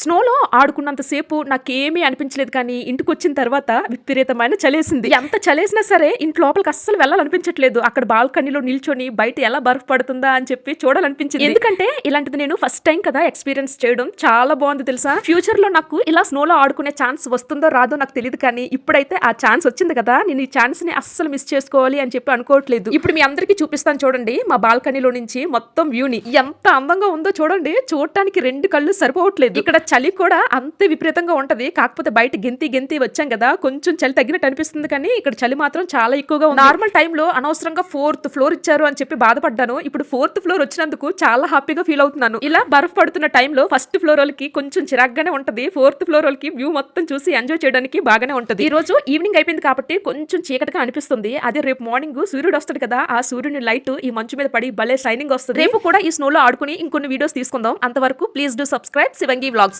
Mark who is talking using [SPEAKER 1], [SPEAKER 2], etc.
[SPEAKER 1] స్నోలో ఆడుకున్నంత సేపు నాకేమీ అనిపించలేదు కానీ ఇంటికి వచ్చిన తర్వాత విపరీతమైన చలేసింది. ఎంత చలేసినా సరే ఇంటి లోపలికి అస్సలు వెళ్ళాలనిపించట్లేదు. అక్కడ బాల్కనీలో నిల్చొని బయట ఎలా బర్ఫ్ పడుతుందా అని చెప్పి చూడాలనిపించింది. ఎందుకంటే ఇలాంటిది నేను ఫస్ట్ టైం కదా ఎక్స్పీరియన్స్ చేయడం. చాలా బాగుంది తెలుసా? ఫ్యూచర్లో నాకు ఇలా స్నోలో ఆడుకునే ఛాన్స్ వస్తుందో రాదో నాకు తెలియదు కానీ ఇప్పుడైతే ఆ ఛాన్స్ వచ్చింది కదా నేను ఈ ఛాన్స్ని అస్సలు మిస్ చేసుకోవాలి అని చెప్పి అనుకోవట్లేదు. ఇప్పుడు మీ అందరికీ చూపిస్తాను చూడండి మా బాల్కనీలో నుంచి మొత్తం వ్యూని. ఎంత అందంగా ఉందో చూడండి. చూడటానికి రెండు కళ్ళు సరిపోవట్లేదు. ఇక్కడ చలి కూడా అంతే విపరీతంగా ఉంటది. కాకపోతే బయట గెంతి గెంతి వచ్చాం కదా కొంచెం చలి తగ్గినట్టు అనిపిస్తుంది కానీ ఇక్కడ చలి మాత్రం చాలా ఎక్కువగా ఉంది. నార్మల్ టైంలో అనవసరంగా ఫోర్త్ ఫ్లోర్ ఇచ్చారు అని చెప్పి బాధపడ్డాను. ఇప్పుడు ఫోర్త్ ఫ్లోర్ వచ్చినందుకు చాలా హ్యాపీగా ఫీల్ అవుతున్నాను. ఇలా బర్ఫ్ పడుతున్న టైంలో ఫస్ట్ ఫ్లోర్ వాళ్ళకి కొంచెం చిరాగ్గానే ఉంటది. ఫోర్త్ ఫ్లోర్ వాళ్ళకి వ్యూ మొత్తం చూసి ఎంజాయ్ చేయడానికి బాగానే ఉంటది. ఈ రోజు ఈవినింగ్ అయిపోయింది కాబట్టి కొంచెం చీకటిగా అనిపిస్తుంది. అదే రేపు మార్నింగ్ సూర్యుడు వస్తాడు కదా ఆ సూర్యుని లైట్ ఈ మంచు మీద పడి భలే షైనింగ్ వస్తుంది. రేపు కూడా ఈ స్నో లో ఆడుకుని ఇంకొన్ని వీడియోస్ తీసుకుందాం. అంతవరకు please do subscribe Shivangi vlogs